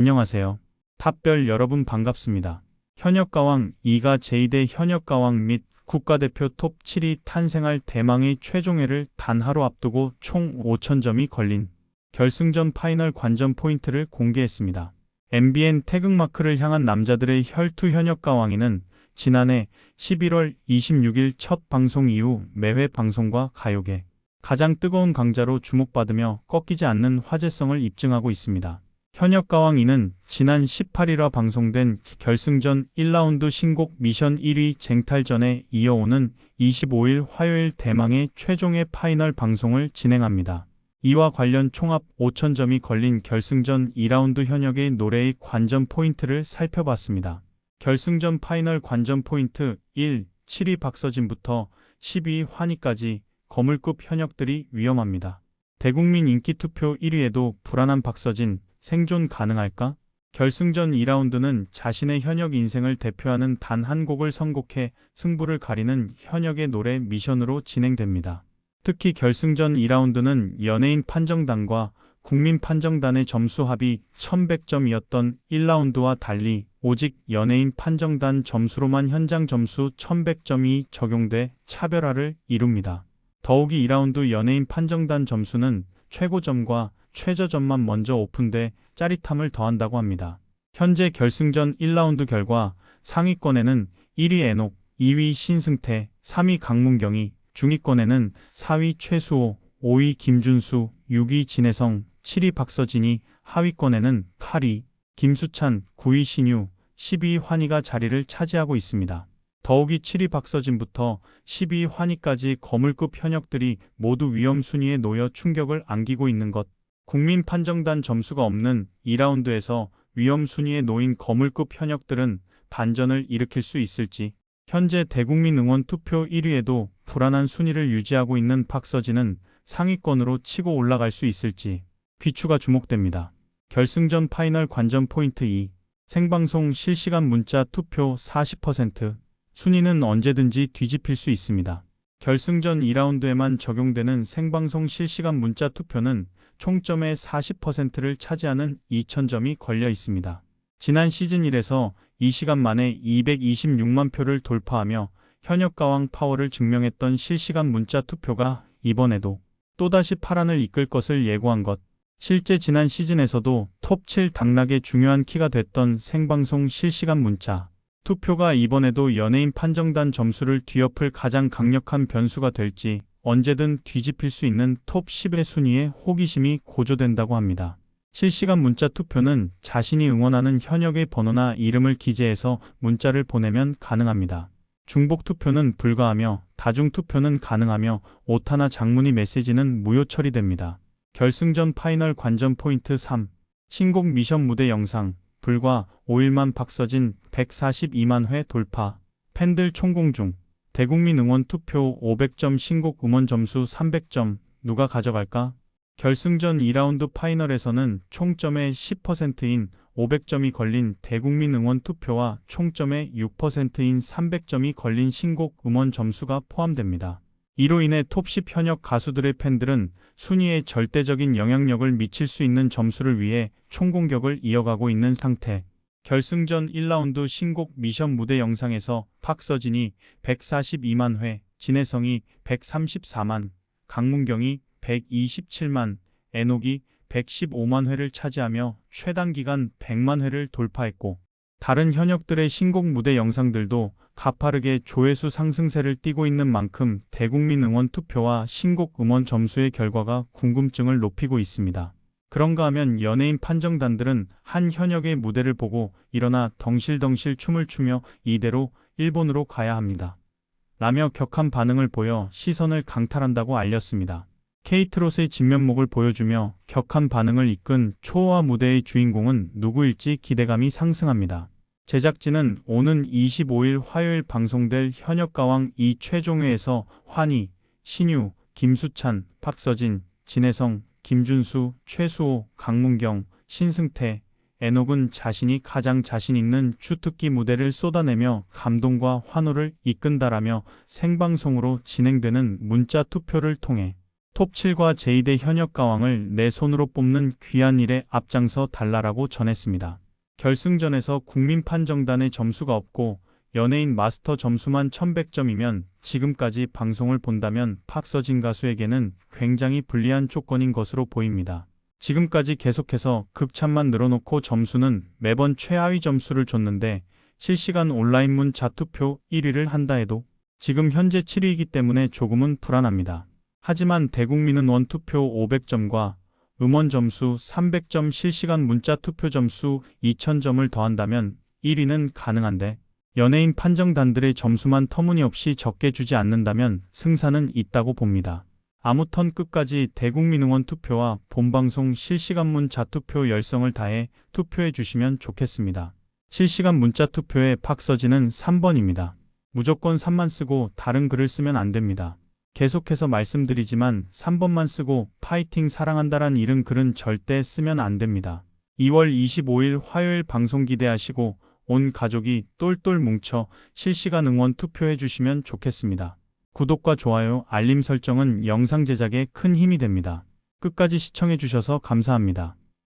안녕하세요. 탑별 여러분 반갑습니다. 현역가왕 2가 제2대 현역가왕 및 국가대표 톱 7이 탄생할 대망의 최종회를 단 하루 앞두고 총 5,000점이 걸린 결승전 파이널 관전 포인트를 공개했습니다. MBN 태극마크를 향한 남자들의 혈투 현역가왕이는 지난해 11월 26일 첫 방송 이후 매회 방송과 가요계 가장 뜨거운 강자로 주목받으며 꺾이지 않는 화제성을 입증하고 있습니다. 현역 가왕 이는 지난 18일화 방송된 결승전 1라운드 신곡 미션 1위 쟁탈전에 이어오는 25일 화요일 대망의 최종의 파이널 방송을 진행합니다. 이와 관련 총합 5,000점이 걸린 결승전 2라운드 현역의 노래의 관전 포인트를 살펴봤습니다. 결승전 파이널 관전 포인트 1. 7위 박서진부터 12위 환희까지 거물급 현역들이 위험합니다. 대국민 인기 투표 1위에도 불안한 박서진, 생존 가능할까? 결승전 2라운드는 자신의 현역 인생을 대표하는 단 한 곡을 선곡해 승부를 가리는 현역의 노래 미션으로 진행됩니다. 특히 결승전 2라운드는 연예인 판정단과 국민 판정단의 점수 합이 1100점이었던 1라운드와 달리 오직 연예인 판정단 점수로만 현장 점수 1100점이 적용돼 차별화를 이룹니다. 더욱이 2라운드 연예인 판정단 점수는 최고점과 최저점만 먼저 오픈돼 짜릿함을 더한다고 합니다. 현재 결승전 1라운드 결과 상위권에는 1위 애녹, 2위 신승태, 3위 강문경이, 중위권에는 4위 최수호, 5위 김준수, 6위 진혜성, 7위 박서진이, 하위권에는 8위 김수찬, 9위 신유, 10위 환희가 자리를 차지하고 있습니다. 더욱이 7위 박서진부터 12위 환희까지 거물급 현역들이 모두 위험 순위에 놓여 충격을 안기고 있는 것. 국민 판정단 점수가 없는 2라운드에서 위험 순위에 놓인 거물급 현역들은 반전을 일으킬 수 있을지. 현재 대국민 응원 투표 1위에도 불안한 순위를 유지하고 있는 박서진은 상위권으로 치고 올라갈 수 있을지 귀추가 주목됩니다. 결승전 파이널 관전 포인트 2. 생방송 실시간 문자 투표 40%. 순위는 언제든지 뒤집힐 수 있습니다. 결승전 2라운드에만 적용되는 생방송 실시간 문자 투표는 총점의 40%를 차지하는 2,000점이 걸려 있습니다. 지난 시즌 1에서 2시간 만에 226만 표를 돌파하며 현역 가왕 파워를 증명했던 실시간 문자 투표가 이번에도 또다시 파란을 이끌 것을 예고한 것. 실제 지난 시즌에서도 톱 7 당락의 중요한 키가 됐던 생방송 실시간 문자. 투표가 이번에도 연예인 판정단 점수를 뒤엎을 가장 강력한 변수가 될지 언제든 뒤집힐 수 있는 톱 10의 순위에 호기심이 고조된다고 합니다. 실시간 문자 투표는 자신이 응원하는 현역의 번호나 이름을 기재해서 문자를 보내면 가능합니다. 중복 투표는 불가하며 다중 투표는 가능하며 오타나 장문의 메시지는 무효 처리됩니다. 결승전 파이널 관전 포인트 3. 신곡 미션 무대 영상. 불과 5일만 박서진 142만 회 돌파. 팬들 총공 중. 대국민 응원 투표 500점 신곡 음원 점수 300점. 누가 가져갈까? 결승전 2라운드 파이널에서는 총점의 10%인 500점이 걸린 대국민 응원 투표와 총점의 6%인 300점이 걸린 신곡 음원 점수가 포함됩니다. 이로 인해 톱10 현역 가수들의 팬들은 순위에 절대적인 영향력을 미칠 수 있는 점수를 위해 총공격을 이어가고 있는 상태. 결승전 1라운드 신곡 미션 무대 영상에서 박서진이 142만 회, 진혜성이 134만, 강문경이 127만, 애녹이 115만 회를 차지하며 최단 기간 100만 회를 돌파했고 다른 현역들의 신곡 무대 영상들도 가파르게 조회수 상승세를 띠고 있는 만큼 대국민 응원 투표와 신곡 음원 점수의 결과가 궁금증을 높이고 있습니다. 그런가 하면 연예인 판정단들은 한 현역의 무대를 보고 일어나 덩실덩실 춤을 추며 이대로 일본으로 가야 합니다. 라며 격한 반응을 보여 시선을 강탈한다고 알렸습니다. 케이트롯의 진면목을 보여주며 격한 반응을 이끈 초호화 무대의 주인공은 누구일지 기대감이 상승합니다. 제작진은 오는 25일 화요일 방송될 현역가왕 2 최종회에서 환희, 신유, 김수찬, 박서진, 진혜성, 김준수, 최수호, 강문경, 신승태, 애녹은 자신이 가장 자신 있는 주특기 무대를 쏟아내며 감동과 환호를 이끈다라며 생방송으로 진행되는 문자 투표를 통해 톱7과 제2대 현역 가왕을 내 손으로 뽑는 귀한 일에 앞장서 달라라고 전했습니다. 결승전에서 국민 판정단의 점수가 없고 연예인 마스터 점수만 1100점이면 지금까지 방송을 본다면 박서진 가수에게는 굉장히 불리한 조건인 것으로 보입니다. 지금까지 계속해서 극찬만 늘어놓고 점수는 매번 최하위 점수를 줬는데 실시간 온라인 문 자 투표 1위를 한다 해도 지금 현재 7위이기 때문에 조금은 불안합니다. 하지만 대국민은 원투표 500점과 음원 점수 300점 실시간 문자 투표 점수 2000점을 더한다면 1위는 가능한데 연예인 판정단들의 점수만 터무니없이 적게 주지 않는다면 승산은 있다고 봅니다. 아무턴 끝까지 대국민 응원 투표와 본방송 실시간 문자 투표 열성을 다해 투표해 주시면 좋겠습니다. 실시간 문자 투표에 박서진은 3번입니다. 무조건 3만 쓰고 다른 글을 쓰면 안 됩니다. 계속해서 말씀드리지만 3번만 쓰고 파이팅 사랑한다란 이른 글은 절대 쓰면 안 됩니다. 2월 25일 화요일 방송 기대하시고 온 가족이 똘똘 뭉쳐 실시간 응원 투표해 주시면 좋겠습니다. 구독과 좋아요, 알림 설정은 영상 제작에 큰 힘이 됩니다. 끝까지 시청해 주셔서 감사합니다.